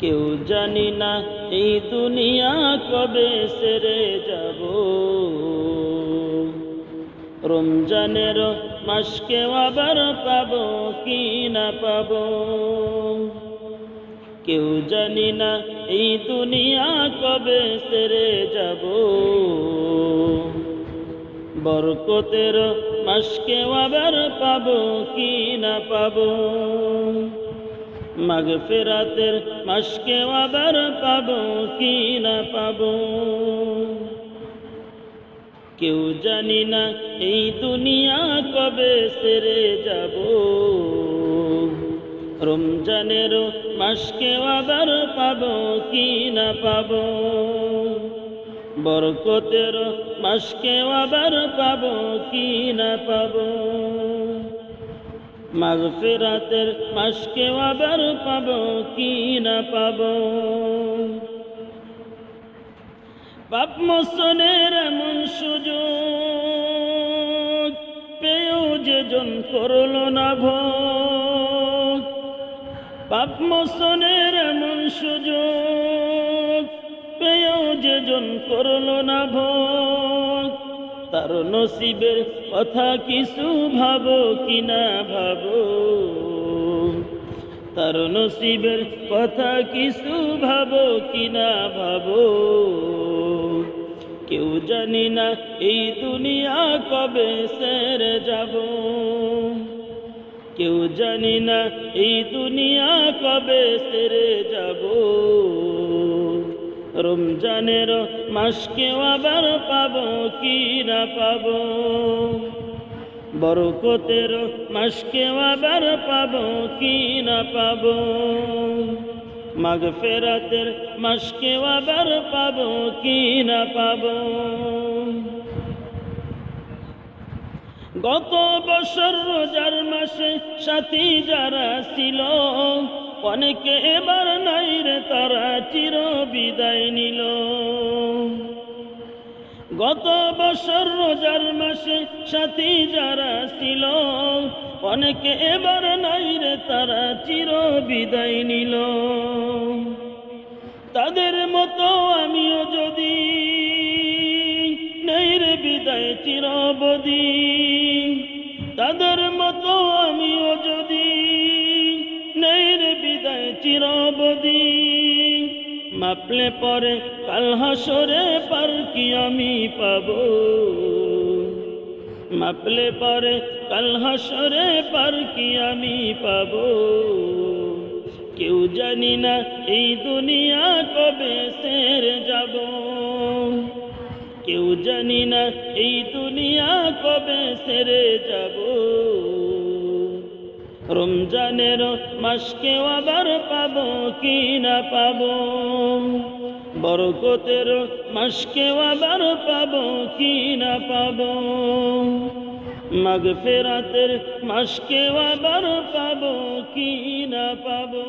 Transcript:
কেউ জানি না এই দুনিয়া কবে সেরে যাব। রমজানের মাসকে আবার পাবো কি না পাবো? কেউ জানি না এই দুনিয়া কবে সেরে যাব। বরকতের মাসকে আবার পাবো কি না পাবো? মাগ ফেরাতের মাসকে আবার পাবো, কি না পাবো? কেউ জানি না এই দুনিয়া কবে সেরে যাব। রমজানের মাসকে আবার পাবো, কি না পাবো? বরকতের মাসকে আবার পাবো, কি না পাবো? মাঘ ফেরাতের মাসকে আবার পাব, কি না পাবো? পাপ মোসনের এমন সুযোগ পেয়েও যেজন করল না ভোগ। পাপ মোসনের এমন সুযোগ পেয়েও যেজন করল না ভোগ। তার নসিবের কথা কিছু ভাবো কিনা ভাবো? তার নসিবের কথা কিছু ভাবো কিনা ভাবো? কেউ জানি না এই দুনিয়া কবে সেরে যাব। কেউ জানি না এই দুনিয়া কবে সেরে যাব। রমজানের মাসকে আবার পাব, কি না পাবো? বরকতের মাসকে আবার পাব, কি না পাবো? মাঘ ফেরাতের মাসকে আবার পাব, কি না পাবো? গত বছর রোজার মাসে সাথী যারা ছিল অনেকে এবার নাই রে তারা চির বিদায় নিল। গত বছর রোজার মাসে সাথী যারা ছিল অনেকে এবার নাই রে তারা চির বিদায় নিল। তাদের মতো আমিও যদি নেই রে বিদায় চিরবদি চিরবদি মাপলে পরে কাল হাসরে পার কি আমি পাব? মাপলে পরে কাল হাসরে পার কি আমি পাব? কেউ জানি না এই দুনিয়া কবে সের যাব। কেউ জানি না এই দুনিয়া কবে সেরে যাব। রমজানের মাসকে আবার পাবো কি না পাবো? বরকতের মাসকে আবার পাবো কি না পাবো? মাঘ ফেরাতের মাসকে আবার পাবো কি না পাবো?